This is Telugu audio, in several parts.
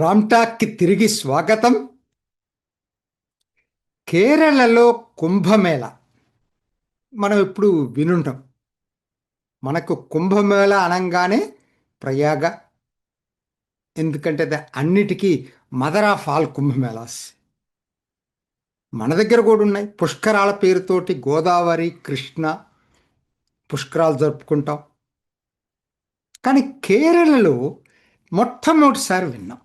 రామ్టాక్కి తిరిగి స్వాగతం. కేరళలో కుంభమేళ. మనం ఇప్పుడు వినుంటాం. మనకు కుంభమేళ అనగానే ప్రయాగ ఎందుకంటే అది అన్నిటికీ మదర్ ఆఫ్ ఆల్ కుంభమేళాస్. మన దగ్గర కూడా ఉన్నాయి. పుష్కరాల పేరుతోటి గోదావరి కృష్ణ పుష్కరాలు జరుపుకుంటాం. కానీ కేరళలో మొట్టమొదటిసారి విన్నాం.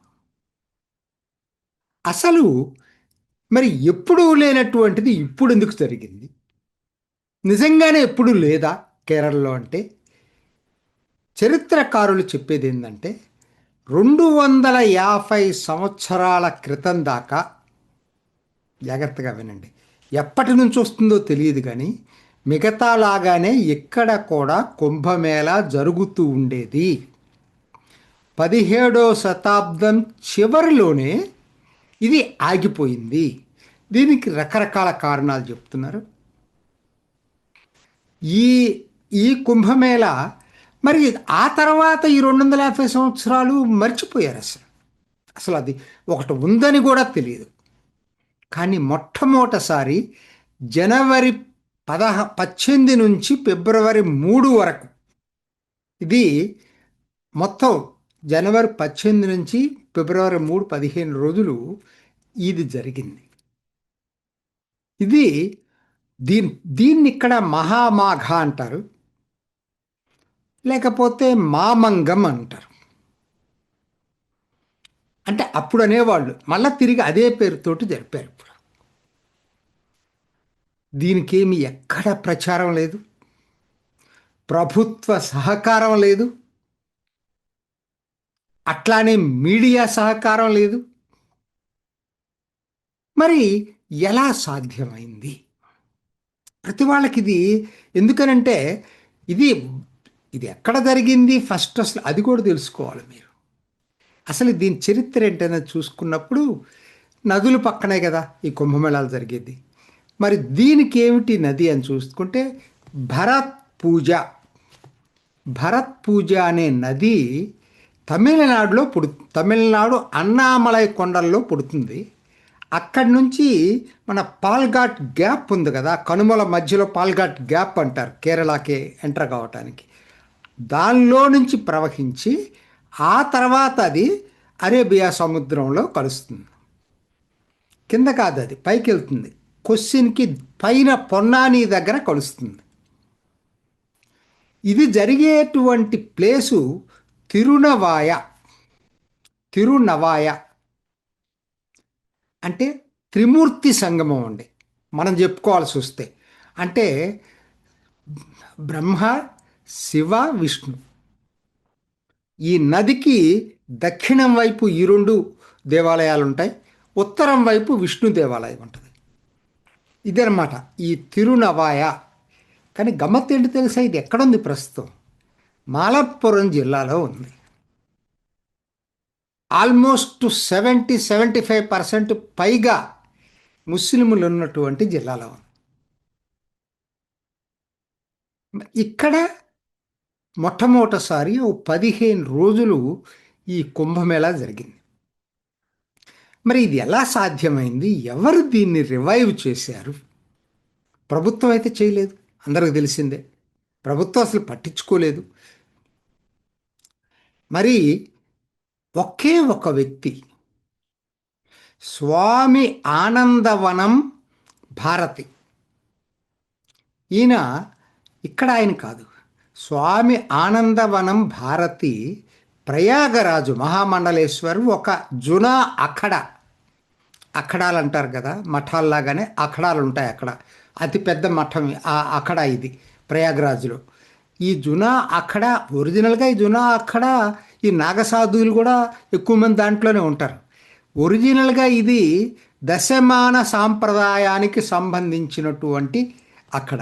అసలు మరి ఎప్పుడూ లేనటువంటిది ఇప్పుడు ఎందుకు జరిగింది? నిజంగానే ఎప్పుడు లేదా కేరళలో అంటే? చరిత్రకారులు చెప్పేది ఏంటంటే రెండు వందల యాభై సంవత్సరాల క్రితం దాకా జాగ్రత్తగా వినండి ఎప్పటి నుంచి వస్తుందో తెలియదు కానీ మిగతా లాగానే ఇక్కడ కూడా కుంభమేళ జరుగుతూ ఉండేది. పదిహేడో శతాబ్దం చివరిలోనే ఇది ఆగిపోయింది. దీనికి రకరకాల కారణాలు చెప్తున్నారు. ఈ ఈ కుంభమేళ మరి ఆ తర్వాత ఈ రెండు వందల యాభై సంవత్సరాలు మర్చిపోయారు అసలు. అసలు అది ఒకటి ఉందని కూడా తెలియదు. కానీ మొట్టమొదటిసారి జనవరి పదహ పద్దెనిమిది నుంచి ఫిబ్రవరి మూడు వరకు. ఇది మొత్తం జనవరి పద్దెనిమిది నుంచి ఫిబ్రవరి మూడు పదిహేను రోజులు ఇది జరిగింది. ఇది దీన్ దీన్ని ఇక్కడ మహామాఘ అంటారు. లేకపోతే మామంగం అంటారు. అంటే అప్పుడు అనేవాళ్ళు మళ్ళీ తిరిగి అదే పేరుతోటి జరిపారు ఇప్పుడు. దీనికేమి ఎక్కడ ప్రచారం లేదు. ప్రభుత్వ సహకారం లేదు. అట్లానే మీడియా సహకారం లేదు. మరి ఎలా సాధ్యమైంది? ప్రతి వాళ్ళకి ఇది ఎందుకనంటే ఇది ఇది ఎక్కడ జరిగింది? ఫస్ట్ అసలు అది కూడా తెలుసుకోవాలి మీరు. అసలు దీని చరిత్ర ఏంటనేది చూసుకున్నప్పుడు నదుల పక్కనే కదా ఈ కుంభమేళాలు జరిగేది. మరి దీనికి ఏమిటి నది అని చూసుకుంటే భరత్ పూజ. భరత్ పూజ అనే నది తమిళనాడులో పుడు తమిళనాడు అన్నామలై కొండల్లో పుడుతుంది. అక్కడి నుంచి మన పాల్ఘాట్ గ్యాప్ ఉంది కదా కనుమల మధ్యలో పాల్ఘాట్ గ్యాప్ అంటారు కేరళకి ఎంటర్ కావటానికి. దానిలో నుంచి ప్రవహించి ఆ తర్వాత అది అరేబియా సముద్రంలో కలుస్తుంది. కింద కాదు అది పైకి వెళ్తుంది. క్వశ్చన్కి పైన పొన్నాని దగ్గర కలుస్తుంది. ఇది జరిగేటువంటి ప్లేసు తిరునవాయ. తిరునవాయ. అంటే త్రిమూర్తి సంగమం అండి. మనం చెప్పుకోవాల్సి వస్తే. అంటే బ్రహ్మ శివ విష్ణు. ఈ నదికి దక్షిణం వైపు ఈ రెండు దేవాలయాలు ఉంటాయి ఉత్తరం వైపు విష్ణు దేవాలయం ఉంటుంది. ఇదనమాట ఈ తిరునవాయ. కానీ గమ్మత్ ఏంటి తెలుసా? ఇది ఎక్కడుంది ప్రస్తుతం? మాలప్పురం జిల్లాలో ఉంది. Almost seventy seventy five percent పైగా ముస్లింలు ఉన్నటువంటి జిల్లాలో ఉంది. ఇక్కడ మొట్టమొదటిసారి ఓ పదిహేను రోజులు ఈ కుంభమేళా జరిగింది. మరి ఇది ఎలా సాధ్యమైంది? ఎవరు దీన్ని రివైవ్ చేశారు? ప్రభుత్వం అయితే చేయలేదు. అందరికి తెలిసిందే. ప్రభుత్వం అసలు పట్టించుకోలేదు. మరి ఒకే ఒక వ్యక్తి స్వామి ఆనందవనం భారతి. ఈయన ఇక్కడ ఆయన కాదు. స్వామి ఆనందవనం భారతి ప్రయాగరాజు మహామండలేశ్వరు ఒక జునా అఖడ. అఖడాలు అంటారు కదా మఠాల్లాగానే అఖడాలు ఉంటాయి అక్కడ. అతిపెద్ద మఠం ఆ అఖడ ఇది. ప్రయాగ్రాజ్లో. ఈ జునా అక్కడ ఒరిజినల్గా ఈ జునా అక్కడ ఈ నాగసాధువులు కూడా ఎక్కువ మంది దాంట్లోనే ఉంటారు. ఒరిజినల్గా ఇది దశమాన సాంప్రదాయానికి సంబంధించినటువంటి అక్కడ.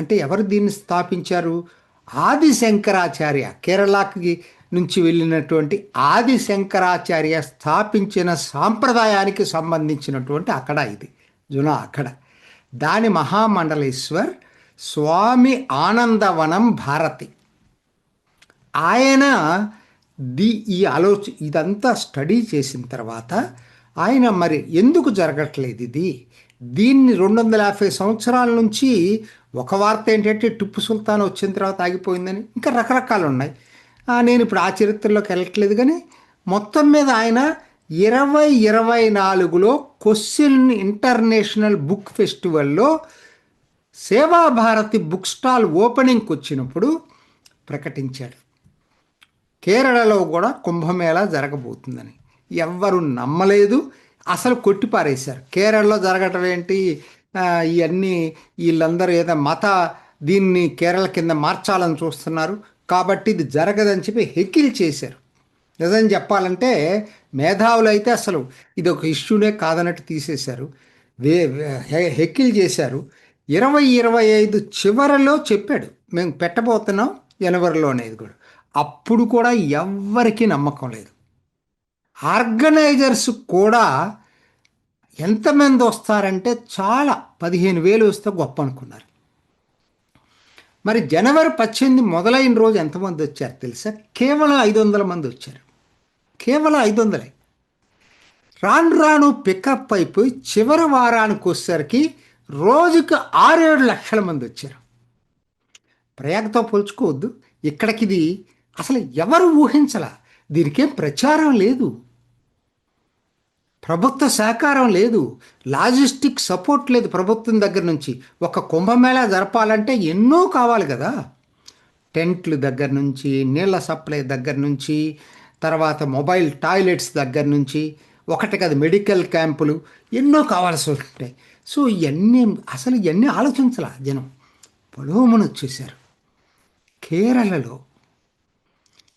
అంటే ఎవరు దీన్ని స్థాపించారు? ఆది శంకరాచార్య కేరళకి నుంచి వెళ్ళినటువంటి ఆది శంకరాచార్య స్థాపించిన సాంప్రదాయానికి సంబంధించినటువంటి అక్కడ ఇది జునా అక్కడ. దాని మహామండలేశ్వర్ స్వామి ఆనందవనం భారతి. ఆయన దీ ఈ ఆలోచన ఇదంతా స్టడీ చేసిన తర్వాత ఆయన మరి ఎందుకు జరగట్లేదు ఇది? దీన్ని రెండు వందల యాభై సంవత్సరాల నుంచి ఒక వార్త ఏంటంటే టిప్పు సుల్తాన్ వచ్చిన తర్వాత ఆగిపోయిందని ఇంకా రకరకాలు ఉన్నాయి. నేను ఇప్పుడు ఆ చరిత్రలోకి వెళ్ళట్లేదు కానీ మొత్తం మీద ఆయన ఇరవై ఇరవై నాలుగులో క్వశ్చన్ ఇంటర్నేషనల్ బుక్ ఫెస్టివల్లో సేవాభారతి బుక్ స్టాల్ ఓపెనింగ్కి వచ్చినప్పుడు ప్రకటించాడు. కేరళలో కూడా కుంభమేళా జరగబోతుందని. ఎవ్వరు నమ్మలేదు. అసలు కొట్టిపారేశారు. కేరళలో జరగటం ఏంటి? ఇవన్నీ వీళ్ళందరూ ఏదో మత దీన్ని కేరళ కింద మార్చాలని చూస్తున్నారు. కాబట్టి ఇది జరగదని చెప్పి హెకిల్ చేశారు. నిజం చెప్పాలంటే మేధావులు అయితే అసలు ఇది ఒక ఇష్యూనే కాదన్నట్టు తీసేశారు. వే హెకిల్ చేశారు. ఇరవై ఇరవై ఐదు చివరిలో చెప్పాడు. మేము పెట్టబోతున్నాం జనవరిలో అనేది కూడా. అప్పుడు కూడా ఎవ్వరికీ నమ్మకం లేదు. ఆర్గనైజర్స్ కూడా ఎంతమంది వస్తారంటే చాలా పదిహేను వేలు వస్తే గొప్ప అనుకున్నారు. మరి జనవరి పద్దెనిమిది మొదలైన రోజు ఎంతమంది వచ్చారు తెలుసా? కేవలం ఐదు వందల మంది వచ్చారు. కేవలం ఐదు వందలే రాను రాను పికప్ అయిపోయి చివరి వారానికి వచ్చేసరికి రోజుకు ఆరేడు లక్షల మంది వచ్చారు. ప్రయాగతో పోల్చుకోవద్దు. ఇక్కడికి ఇది అసలు ఎవరు ఊహించలా? దీనికేం ప్రచారం లేదు. ప్రభుత్వ సహకారం లేదు. లాజిస్టిక్ సపోర్ట్ లేదు ప్రభుత్వం దగ్గర నుంచి. ఒక కుంభమేళా జరపాలంటే ఎన్నో కావాలి కదా. టెంట్లు దగ్గర నుంచి నీళ్ళ సప్లై దగ్గర నుంచి తర్వాత మొబైల్ టాయిలెట్స్ దగ్గర నుంచి ఒకటి కదా మెడికల్ క్యాంపులు ఎన్నో కావాల్సి ఉంటాయి సో ఇవన్నీ అసలు ఇవన్నీ ఆలోచించాల జనం. పొలోమని వచ్చేసారు కేరళలో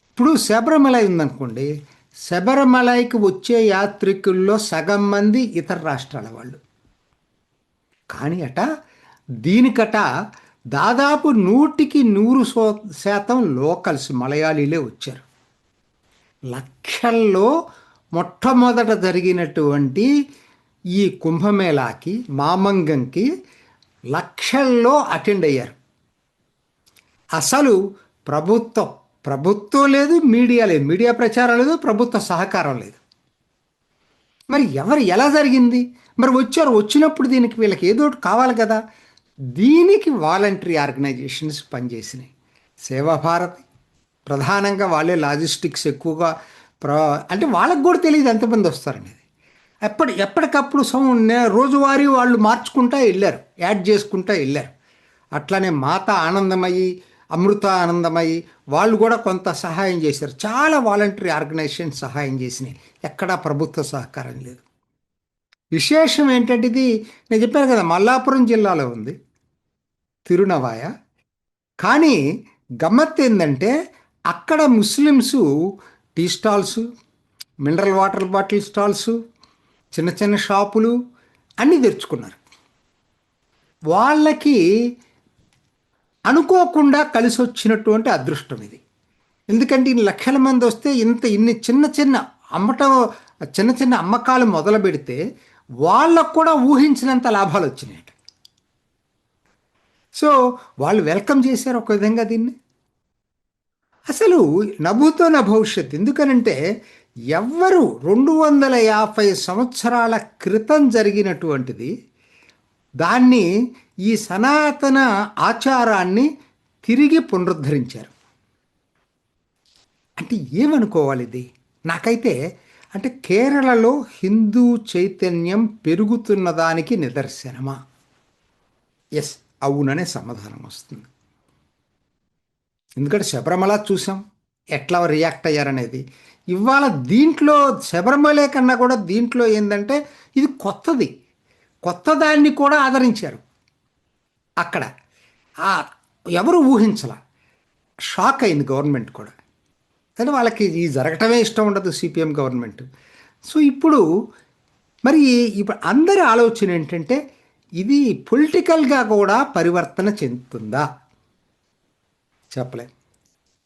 ఇప్పుడు శబరిమల ఉందనుకోండి శబరిమలైకి వచ్చే యాత్రికుల్లో సగం మంది ఇతర రాష్ట్రాల వాళ్ళు. కానీ అట దీనికట దాదాపు నూటికి నూరు సో శాతం లోకల్స్ మలయాళీలే వచ్చారు. లక్షల్లో మొట్టమొదట జరిగినటువంటి ఈ కుంభమేళాకి మామంగంకి లక్షల్లో అటెండ్ అయ్యారు. అసలు ప్రభుత్వం ప్రభుత్వం లేదు మీడియా లేదు. మీడియా ప్రచారం లేదు ప్రభుత్వ సహకారం లేదు. మరి ఎవరు ఎలా జరిగింది? మరి వచ్చారు వచ్చినప్పుడు దీనికి వీళ్ళకి ఏదో ఒకటి కావాలి కదా. దీనికి వాలంటరీ ఆర్గనైజేషన్స్ పనిచేసినాయి. సేవాభారతి ప్రధానంగా వాళ్ళే లాజిస్టిక్స్ ఎక్కువగా ప్ర అంటే వాళ్ళకు కూడా తెలియదు ఎంతమంది వస్తారనేది. ఎప్పటి ఎప్పటికప్పుడు సం- నే- రోజువారీ వాళ్ళు మార్చుకుంటా వెళ్ళారు. యాడ్ చేసుకుంటా వెళ్ళారు. అట్లానే మాత ఆనందమయ్యి అమృత ఆనందమయ్యి వాళ్ళు కూడా కొంత సహాయం చేశారు. చాలా వాలంటరీ ఆర్గనైజేషన్ సహాయం చేసినాయి. ఎక్కడా ప్రభుత్వ సహకారం లేదు. విశేషం ఏంటంటే ఇది నేను చెప్పాను కదా మల్లాపురం జిల్లాలో ఉంది తిరునవాయ కానీ గమ్మత్ ఏంటంటే అక్కడ Muslims tea stalls mineral water bottle stalls చిన్న చిన్న షాపులు అన్నీ తెరుచుకున్నారు. వాళ్ళకి అనుకోకుండా కలిసి వచ్చినటువంటి అదృష్టం ఇది. ఎందుకంటే ఇన్ని లక్షల మంది వస్తే ఇంత ఇన్ని చిన్న చిన్న అమ్మటం చిన్న చిన్న అమ్మకాలు మొదలు పెడితే వాళ్ళకు కూడా ఊహించినంత లాభాలు వచ్చినాయట. సో వాళ్ళు వెల్కమ్ చేశారు ఒక విధంగా దీన్ని. అసలు నభూతో నా భవిష్యత్ ఎందుకనంటే ఎవ్వరు రెండు వందల యాభై సంవత్సరాల క్రితం జరిగినటువంటిది దాన్ని ఈ సనాతన ఆచారాన్ని తిరిగి పునరుద్ధరించారు. అంటే ఏమనుకోవాలి ఇది? నాకైతే అంటే కేరళలో హిందూ చైతన్యం పెరుగుతున్న దానికి నిదర్శనమా? ఎస్ అవుననే సమాధానం వస్తుంది. ఎందుకంటే శబరిమల చూసాం. ఎట్లా రియాక్ట్ అయ్యారనేది. ఇవాళ దీంట్లో శబరిమలే కన్నా కూడా దీంట్లో ఏంటంటే ఇది కొత్తది. కొత్త దాన్ని కూడా ఆదరించారు. అక్కడ. ఎవరు ఊహించాల. షాక్ అయింది గవర్నమెంట్ కూడా. కానీ వాళ్ళకి ఈ జరగటమే ఇష్టం ఉండదు సిపిఎం గవర్నమెంట్. సో ఇప్పుడు మరి ఇప్పుడు అందరి ఆలోచన ఏంటంటే ఇది పొలిటికల్గా కూడా పరివర్తన చెందుతుందా? చెప్పలేం.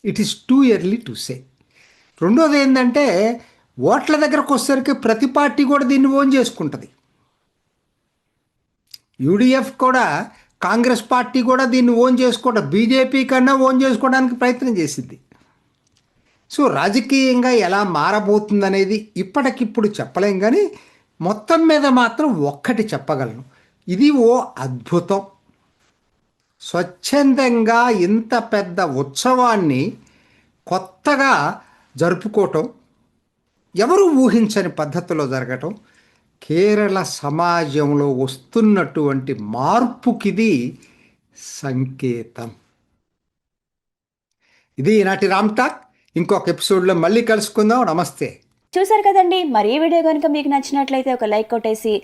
It is too early to say రెండోది ఏంటంటే ఓట్ల దగ్గరకు వచ్చేసరికి ప్రతి పార్టీ కూడా దీన్ని ఓన్ చేసుకుంటుంది. యూడిఎఫ్ కూడా కాంగ్రెస్ పార్టీ కూడా దీన్ని ఓన్ చేసుకోవడం బీజేపీ కన్నా ఓన్ చేసుకోవడానికి ప్రయత్నం చేసింది. సో రాజకీయంగా ఎలా మారబోతుందనేది ఇప్పటికిప్పుడు చెప్పలేం కానీ మొత్తం మీద మాత్రం ఒక్కటి చెప్పగలను. ఇది ఓ అద్భుతం. స్వచ్ఛందంగా ఇంత పెద్ద ఉత్సవాన్ని కొత్తగా జరుపుకోవటం ఎవరు ఊహించని పద్ధతిలో జరగటం కేరళ సమాజంలో వస్తున్నటువంటి మార్పుకిది సంకేతం. ఇది ఈనాటి రామ్ టాక్. ఇంకొక ఎపిసోడ్లో మళ్ళీ కలుసుకుందాం. నమస్తే. చూసారు కదండి మరి ఈ వీడియో కనుక మీకు నచ్చినట్లయితే ఒక లైక్ కొట్టేసి